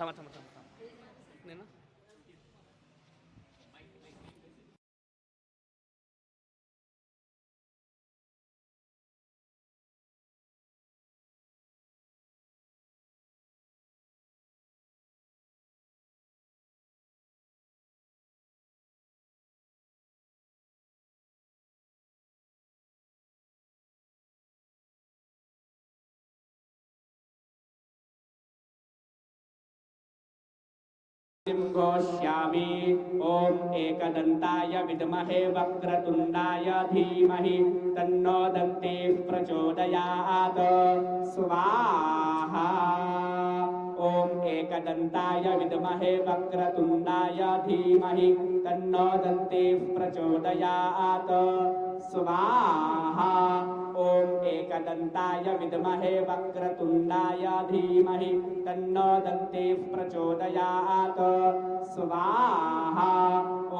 थांबा थांबा थांबा थांबा नाही ना घोष्यामि ॐ एकदन्ताय विद्महे वक्रतुण्डाय धीमहि तन्नो दन्तिः प्रचोदयात्। स्वाहा। ॐ एकदन्ताय विद्महे वक्रतुण्डाय धीमहि तन्नो दन्तिः प्रचोदयात्। स्वाहा ॐ एकदन्ताय विद्महे वक्रतुण्डाय धीमहि तन्नो दन्तिः प्रचोदयात्। स्वाहा।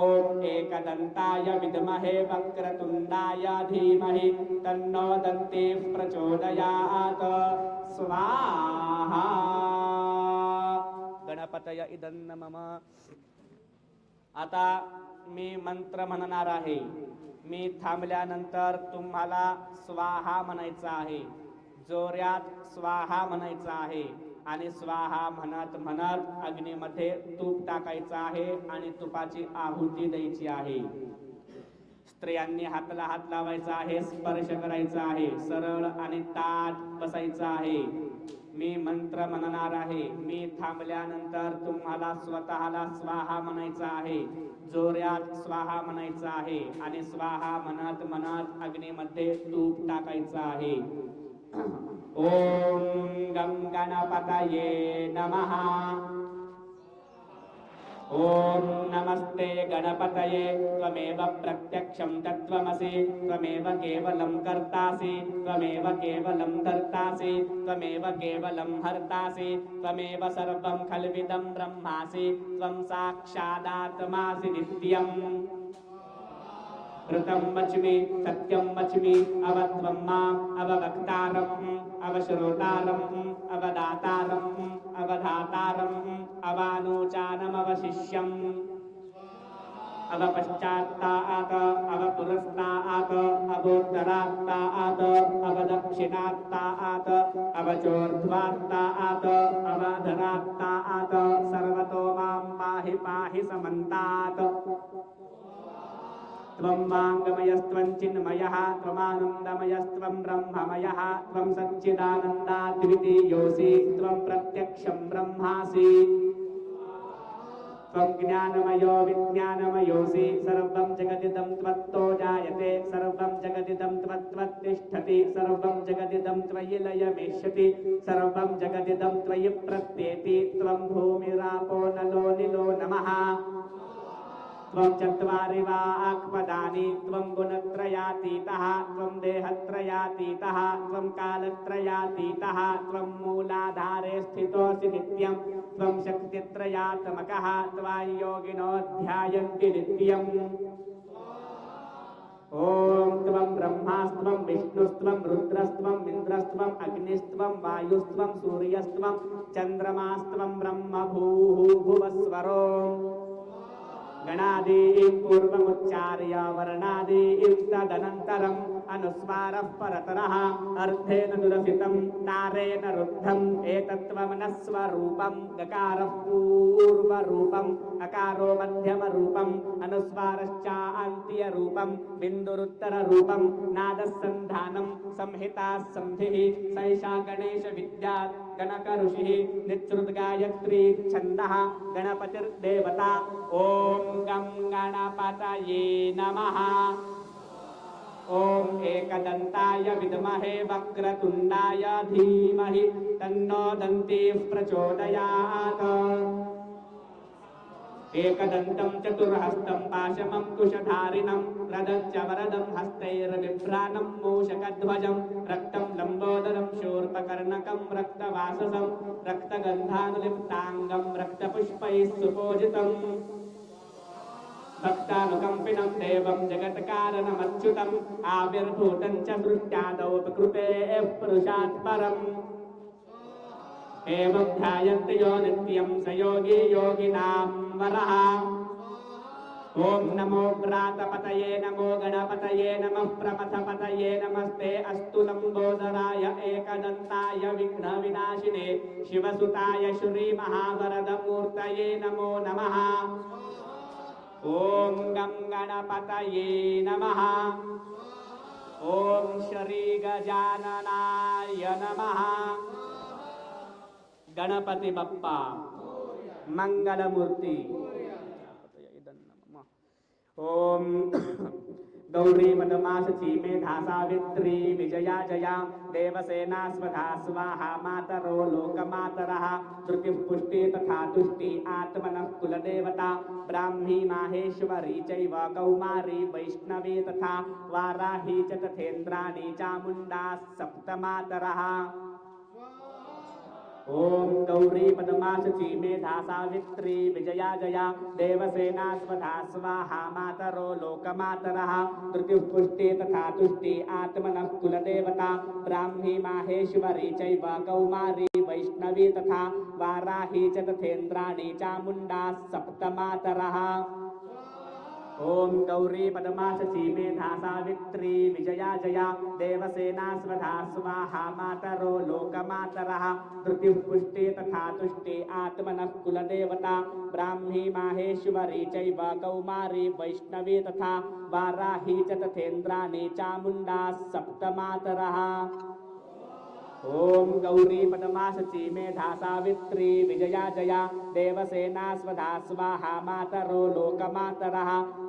ॐ एकदन्ताय विद्महे वक्रतुण्डाय धीमहि तन्नो दन्तिः प्रचोदयात्। स्वाहा। गणपतय इदन्न मम आता मी म्हणणार आहे मी थांबल्यानंतर तुम्हाला स्वाहा म्हणायचा आहे. जोऱ्यात स्वाहा म्हणायचा आहे आणि स्वाहा म्हणत म्हणत अग्नीमध्ये तूप टाकायचं आहे आणि तुपाची आहुती द्यायची आहे. स्त्रियांनी हाताला हात लावायचा आहे स्पर्श करायचा आहे सरळ आणि ताट बसायचं आहे. मी मंत्र म्हणणार आहे मी थांबल्यानंतर तुम्हाला स्वतःला स्वाहा म्हणायचा आहे. जोऱ्यात स्वाहा म्हणायचं आहे. आणि स्वाहा मनात अग्नि मध्य तूप टाकायचं आहे. ओम गं गणपतये नमः. ఓం నమస్తే గణపతయే త్వమేవ ప్రత్యక్షం తత్వమసి త్వమేవ కేవలం కర్తాసి త్వమేవ కేవలం ధర్తాసి త్వమేవ కేవలం హర్తాసి త్వమేవ సర్వం ఖల్విదం బ్రహ్మాసి త్వం సాక్షాదాత్మాసి నిత్యం. ఋతం వచ్మి సత్యం వచ్మి అవత్వం మాం అవవక్తారం. అవశ్రుతారం అవదాతారం అవధాతారం అవానోచానమవశిష్యం అవపశ్చాత్తాత్ అవపురస్తాత్ అభోత్తరాత్తాత్ అవదక్షిణాత్తాత్ అవచోర్ధ్వాత్తాత్ అవధరాత్తాత్ సర్వతో మాం పాహి పాహి సమంతాత్ त्वं वाङ्गमयस्त्वं चिन्मयः त्वमानन्दमयस्त्वं ब्रह्ममयः त्वं सच्चिदानन्दाद्वितीयोऽसि त्वं प्रत्यक्षं ब्रह्मासि त्वं ज्ञानमयो विज्ञानमयोऽसि सर्वं जगदिदं त्वत्तो जायते सर्वं जगदिदं त्वत्त्वत्तिष्ठति सर्वं जगदिदं त्वयि लयमेष्यति सर्वं जगदिदं त्वयि प्रत्येति त्वं भूमिरापो नलो निलो नमः त्वं चत्वारि वा आक्पदानि त्वं गुणत्रयातीतः त्वं देहत्रयातीतः त्वं कालत्रयातीतः त्वं मूलाधारे स्थितोऽसि नित्यं त्वं शक्तित्रयात्मकः त्वां योगिनो ध्यायन्ति नित्यम् ॐ त्वं ब्रह्मास्त्वं विष्णुस्त्वं रुद्रस्त्वम् इन्द्रस्त्वम् अग्निस्त्वं वायुस्त्वं सूर्यस्त्वं चन्द्रमास्त्वं ब्रह्म भूः भुवस्वरो गणादीं पूर्वमुच्चार्य वर्णादीं तदनन्तरम् अनुस्वारः परतरः अर्थेन दुरसितं तारेण रुद्धम् एतत्त्वमनस्वरूपं गकारः पूर्वरूपम् अकारो मध्यमरूपम् अनुस्वारश्चान्त्यरूपं बिन्दुरुत्तररूपं नादः सन्धानं संहिता संधिः सैषा गणेशविद्या गणकऋषिः निःसृद्गायत्री छन्दः गणपतिर्देवता ॐ गं गणपतये नमः ఓం ఏకదంతాయ విద్మహే వక్రతుండాయ ధీమహి తన్నో దంతి ప్రచోదయాత్ ఏకదంతం చతుర్హస్తం పాశమం కుశధారిణం రదచ్చ వరదం హస్తైర్విభ్రాణం మూషకధ్వజం రక్తం లంబోదరం శూర్పకర్ణకం రక్తవాససం రక్తగంధానులిప్తాంగం రక్తపుష్పైः సుపోజితం భక్తానుకంపినం దేవం జగత్కారణమచ్యుతం ఆవిర్భూతం చ మృత్యాదౌపకృతే పురుషాత్ పరం ఏవం ధ్యాయంతి యో నిత్యం స యోగి యోగినాం వరః ఓం నమో వ్రాతపతయే నమో గణపతయే నమః ప్రమథపతయే నమస్తే అస్తు లంబోదరాయ ఏకదంతాయ విఘ్న వినాశినే శివసుతాయ శ్రీ మహావరదమూర్తయే నమో నమః ॐ गं गणपतये नमः। ॐ श्रीगजाननाय नमः। गणपति बप्पा मंगलमूर्ति। ओम గౌరీ పదమాశ చీమేధా సావిత్రీ విజయా జయా దేవసేనా స్వధా స్వాహ మాతరో లోకమాతర ధృతి పుష్టి తథా తుష్టి ఆత్మన కులదేవత బ్రాహ్మీ మాహేశ్వరీ చైవ కౌమారీ వైష్ణవీ తథా వారాహీ చ తథేంద్రాణి చాముండా సప్తమాతర ఓం గౌరీ పదమాశచి మేధా సావిత్రి విజయా జయా దేవసేనా స్వధా స్వాహా మాతరో లోకమాతర పుష్టి తథా తుష్టి ఆత్మన కులదేవత బ్రాహ్మీ మాహేశ్వరి చైవ కౌమారి వైష్ణవి తథా వారాహి చ చాముండా సప్తమాతర ఓం గౌరీ పదమాశీ మేధా సావిత్రీ విజయా జయా దేవసేనా స్వధా స్వాహా మాతరో లోకమాతర ధృతి పుష్టి తథా తుష్టి ఆత్మన కులదేవత బ్రాహ్మీ మాహేశ్వరీ చైవ కౌమారీ వైష్ణవి తథా వారాహీ చ తథేంద్రాణి చాముండా సప్తమాతర ఓం గౌరీ పటమా శచి మేధా సావిత్రి విజయా జయా దేవసేనా స్వధా స్వాహా మాతరో లోకమాతర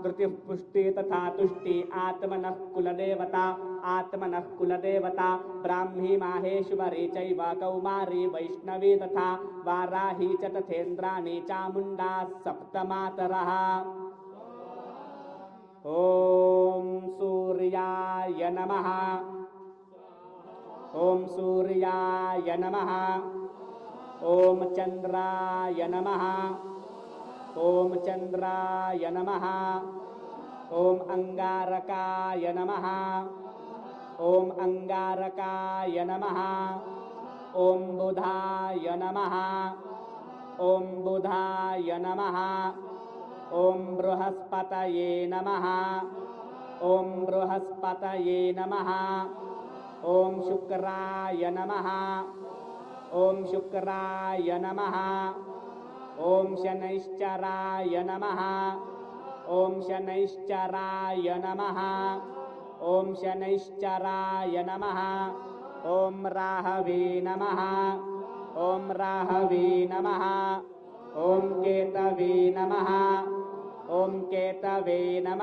ధృతి పుష్టి తథా తుష్టి ఆత్మన కులదేవత ఆత్మన కులదేవత బ్రాహ్మీ మాహేశ్వరి చైవ కౌమారి వైష్ణవి తథా వారాహి చ తథేంద్రాణి చాముండా సప్తమాతర. ఓం సూర్యాయ నమః. ॐ सूर्याय नमः। ॐ चन्द्राय नमः। ॐ चन्द्राय नमः। ॐ अङ्गारकाय नमः। ॐ अङ्गारकाय नमः। ॐ बुधाय नमः। ॐ बुधाय नमः। ॐ बृहस्पतये नमः। ॐ बृहस्पतये नमः ఓం శుక్రాయ నమ. ఓం శుక్రాయ నమ. ఓం శనైశ్చరాయ నమ. ఓం శనైశ్చరాయ నమ. ఓం శనైశ్చరాయ నమ. ఓం రాహవే నమ. ఓం రాహవే నమ. ఓం కేతవే నమ. ఓం కేతవే నమ.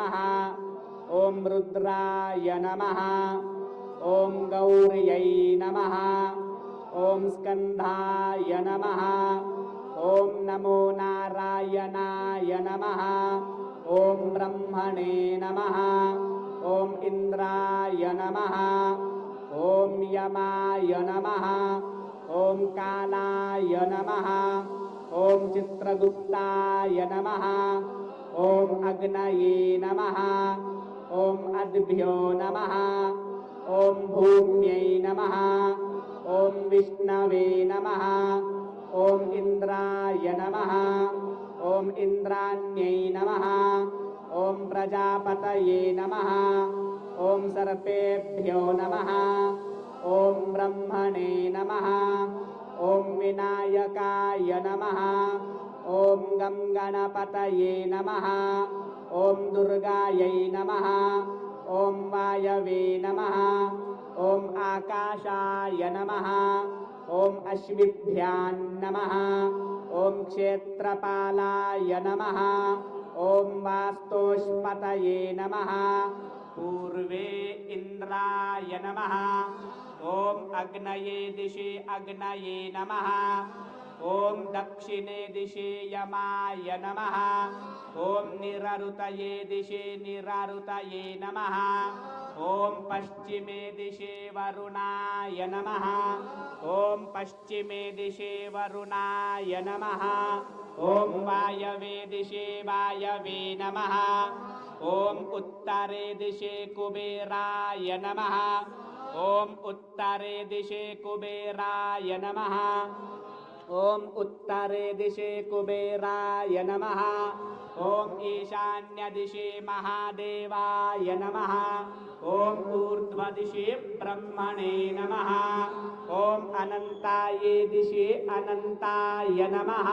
ఓం రుద్రాయ నమ. ॐ गौर्यै नमः ॐ स्कन्धाय नमः ॐ नमो नारायणाय नमः ॐ ब्रह्मणे नमः ॐ इन्द्राय नमः ॐ यमाय नमः ॐ कालाय नमः ॐ चित्रगुप्ताय नमः ॐ अग्नये नमः ॐ अद्भ्यो नमः ॐ भूम्यै नमः ॐ विष्णवे नमः ॐ इन्द्राय नमः ॐ इन्द्राण्यै नमः ॐ प्रजापतये नमः ॐ सर्पेभ्यो नमः ॐ ब्रह्मणे नमः ॐ विनायकाय नमः ॐ गं गणपतये नमः ॐ दुर्गायै नमः ॐ वायवे नमः ॐ आकाशाय नमः ॐ अश्विभ्यां नमः ॐ क्षेत्रपालाय नमः ॐ वास्तोष्पतये नमः पूर्वे इन्द्राय नमः ॐ अग्नये दिशि अग्नये नमः ॐ दक्षिणे दिशि यमाय नमः ఓం నిరరుతయే దిశే నిరరుతయే నమ. ఓం పశ్చిమే దిశే వరుణాయ నమ. ఓం పశ్చిమే దిశే వరుణాయ నమ. ఓం వాయవే దిశే వాయవే నమ. ఓం ఉత్తరే దిశే కుబేరాయ నమ. ఓం ఉత్తరే దిశే కుబేరాయ నమ. ॐ उत्तरे दिशि कुबेराय नमः ॐ ईशान्यदिशि महादेवाय नमः ॐ ऊर्ध्वदिशि ब्रह्मणे नमः ॐ अनन्तायै दिशि अनन्ताय नमः